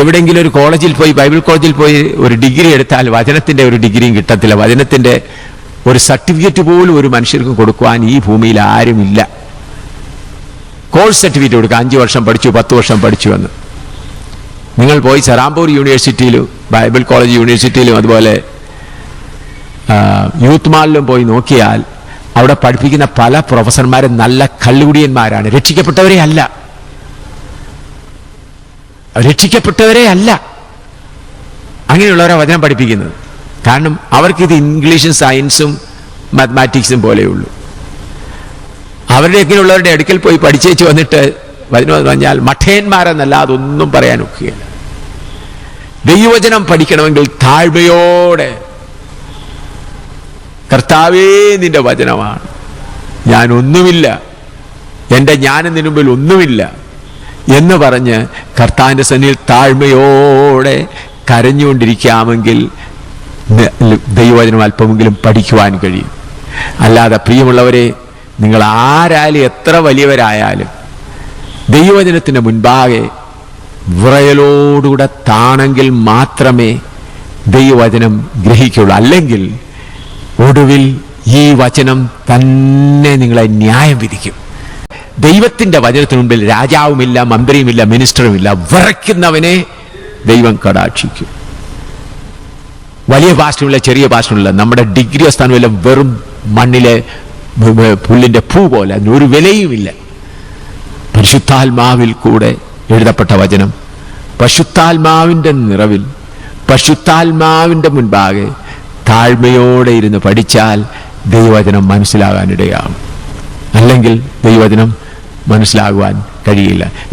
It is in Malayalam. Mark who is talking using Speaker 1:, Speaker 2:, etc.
Speaker 1: എവിടെയെങ്കിലും ഒരു കോളേജിൽ പോയി ബൈബിൾ കോളേജിൽ പോയി ഒരു ഡിഗ്രി എടുത്താൽ വചനത്തിന്റെ ഒരു ഡിഗ്രിയും കിട്ടത്തില്ല. വചനത്തിന്റെ ഒരു സർട്ടിഫിക്കറ്റ് പോലും ഒരു മനുഷ്യർക്ക് കൊടുക്കുവാൻ ഈ ഭൂമിയിൽ ആരുമില്ല. കോഴ്സ് സർട്ടിഫിക്കറ്റ് കൊടുക്കുക. അഞ്ച് വർഷം പഠിച്ചു പത്ത് വർഷം പഠിച്ചു എന്ന്. നിങ്ങൾ പോയി സെറാംപൂർ യൂണിവേഴ്സിറ്റിയിലും ബൈബിൾ കോളേജ് യൂണിവേഴ്സിറ്റിയിലും അതുപോലെ യൂത്ത് മാളിലും പോയി നോക്കിയാൽ അവിടെ പഠിപ്പിക്കുന്ന പല പ്രൊഫസർമാരും നല്ല കള്ളുകുടിയന്മാരാണ്. രക്ഷിക്കപ്പെട്ടവരെ അല്ല. രക്ഷിക്കപ്പെട്ടവരെ അല്ല. അങ്ങനെയുള്ളവരെ വചനം പഠിപ്പിക്കുന്നത്. കാരണം അവർക്കിത് ഇംഗ്ലീഷും സയൻസും മാത്തമാറ്റിക്സും പോലെയുള്ളൂ അവരുടെയൊക്കെയുള്ളവരുടെ അടുക്കൽ പോയി പഠിച്ചേച്ച് വന്നിട്ട് വചനം എന്ന് പറഞ്ഞാൽ മഠേന്മാരെന്നല്ലാതെ ഒന്നും പറയാൻ ഒക്കുകയില്ല. ദൈവവചനം പഠിക്കണമെങ്കിൽ താഴ്മയോടെ കർത്താവേ നിന്റെ വചനമാണ്. ഞാനൊന്നുമില്ല. എന്റെ ജ്ഞാനം നിന്നുമ്പിൽ ഒന്നുമില്ല. എന്ന് പറഞ്ഞ് കർത്താവിന്റെ സന്നിധിയിൽ താഴ്മയോടെ കരഞ്ഞുകൊണ്ടിരിക്കാമെങ്കിൽ ദൈവചനം അല്പമെങ്കിലും പഠിക്കുവാൻ കഴിയും. അല്ലാതെ പ്രിയമുള്ളവരെ നിങ്ങൾ ആരായാലും എത്ര വലിയവരായാലും ദൈവവചനത്തിന് മുൻപാകെ വിറയലോടുകൂടെ താണെങ്കിൽ മാത്രമേ ദൈവവചനം ഗ്രഹിക്കുള്ളൂ അല്ലെങ്കിൽ ഒടുവിൽ ഈ വചനം തന്നെ നിങ്ങളെ ന്യായം വിധിക്കും. ദൈവത്തിന്റെ വചനത്തിന് മുമ്പിൽ രാജാവുമില്ല മന്ത്രിയുമില്ല മിനിസ്റ്ററുമില്ല വിറയ്ക്കുന്നവനെ ദൈവം കടാക്ഷിക്കും. വലിയ ഭാഷയുള്ള ചെറിയ ഭാഷയുള്ള നമ്മുടെ ഡിഗ്രി സ്ഥാനമില്ല വെറും മണ്ണിലെ പുല്ലിന്റെ പൂ പോലെ ഒരു വിലയുമില്ല. പരിശുദ്ധാത്മാവിൽ കൂടെ എഴുതപ്പെട്ട വചനം പശുത്താത്മാവിന്റെ നിറവിൽ പശുത്താത്മാവിന്റെ മുൻപാകെ താഴ്മയോടെ ഇരുന്ന് പഠിച്ചാൽ ദൈവവചനം മനസ്സിലാകാനിടയാകും. അല്ലെങ്കിൽ ദൈവവചനം മനസ്സിലാകുവാൻ കഴിയില്ല.